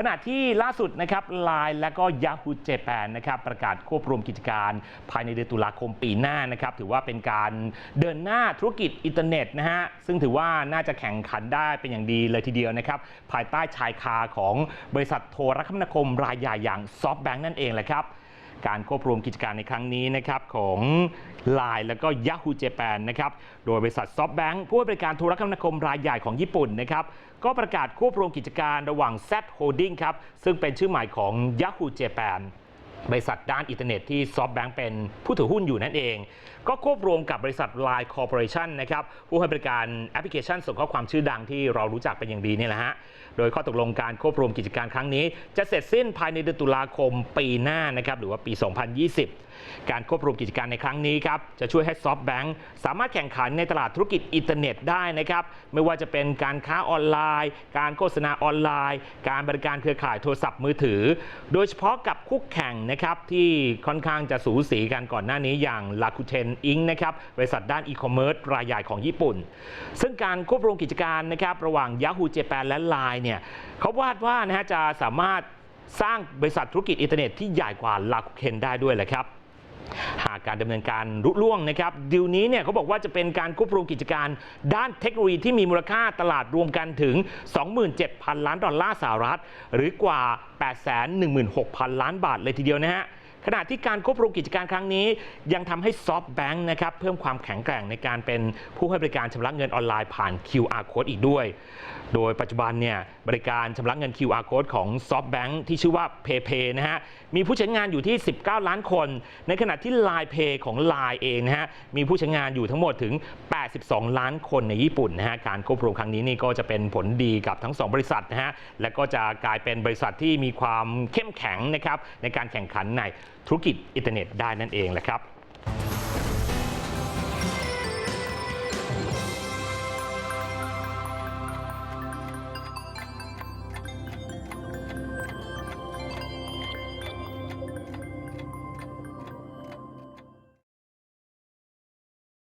ขณะที่ล่าสุดนะครับ Line และก็ Yahoo Japan นะครับประกาศควบรวมกิจการภายในเดือนตุลาคมปีหน้านะครับถือว่าเป็นการเดินหน้าธุรกิจอินเทอร์เน็ตนะฮะซึ่งถือว่าน่าจะแข่งขันได้เป็นอย่างดีเลยทีเดียวนะครับภายใต้ชายคาของบริษัทโทรคมนาคมรายใหญ่อย่าง SoftBank นั่นเองแหละครับ การควบรวมกิจการในครั้งนี้นะครับของ Line แล้วก็ Yahoo Japan นะครับ โดยบริษัท SoftBank ผู้ให้บริการโทรคมนาคมรายใหญ่ของญี่ปุ่นนะครับ ก็ประกาศควบรวมกิจการระหว่าง Z Holding ครับ ซึ่งเป็นชื่อใหม่ของ Yahoo Japan บริษัทด้านอินเทอร์เน็ตที่ SoftBank เป็นผู้ถือหุ้นอยู่นั่นเอง ก็ควบรวมกับบริษัท Line Corporation นะครับผู้ให้บริการแอปพลิเคชันส่งข้อความชื่อดังที่เรารู้จักเป็นอย่างดีเนี่ยแหละฮะโดยข้อตกลงการควบรวมกิจการครั้งนี้ จะเสร็จสิ้นภายในเดือนตุลาคมปีหน้านะครับหรือว่าปี 2020 การควบรวมกิจการในครั้งนี้ครับจะช่วยให้ SoftBank สามารถแข่งขันในตลาดธุรกิจอินเทอร์เน็ตได้นะครับไม่ว่าจะเป็นการค้าออนไลน์ การโฆษณาออนไลน์ การบริการเครือข่ายโทรศัพท์มือถือ โดยเฉพาะกับคู่แข่งนะครับที่ค่อนข้างจะสูสีกันก่อนหน้านี้อย่าง Rakuten Inc. นะครับบริษัทด้านอีคอมเมิร์ซรายใหญ่ของญี่ปุ่น ซึ่งการควบรวมกิจการนะครับระหว่าง Yahoo Japan และ Line เนี่ยเขาวาดว่านะฮะจะสามารถสร้างบริษัทธุรกิจอินเทอร์เน็ตที่ใหญ่กว่า Rakuten ได้ด้วยแหละครับ การดำเนินการรุ่ล่วงนะครับดีลนี้เนี่ยเขาบอกว่าจะเป็นการควบรวมกิจการ ด้านเทคโนโลยีที่มีมูลค่าตลาดรวมกันถึง 27,000 ล้านดอลลาร์สหรัฐ หรือกว่า 816,000 ล้านบาทเลยทีเดียวนะฮะ ขณะที่การควบรวมกิจการครั้งนี้ ยังทำให้ SoftBank นะครับเพิ่มความแข็งแกร่งในการเป็นผู้ให้บริการชำระเงินออนไลน์ผ่าน QR code อีกด้วย โดยปัจจุบันเนี่ยบริการชำระเงิน QR code ของ SoftBank ที่ชื่อว่า PayPay นะฮะมีผู้ใช้งานอยู่ที่ 19 ล้านคน ในขณะที่ Line Pay ของ Line เองนะฮะมีผู้ใช้งานอยู่ทั้งหมดถึง82 ล้านคนในญี่ปุ่นนะฮะการควบรวมครั้งนี้นี่ก็จะเป็นผลดีกับทั้ง 2 บริษัทนะฮะและก็จะกลายเป็นบริษัทที่มีความเข้มแข็งนะครับในการแข่งขันในธุรกิจอินเทอร์เน็ตได้นั่นเองแหละครับ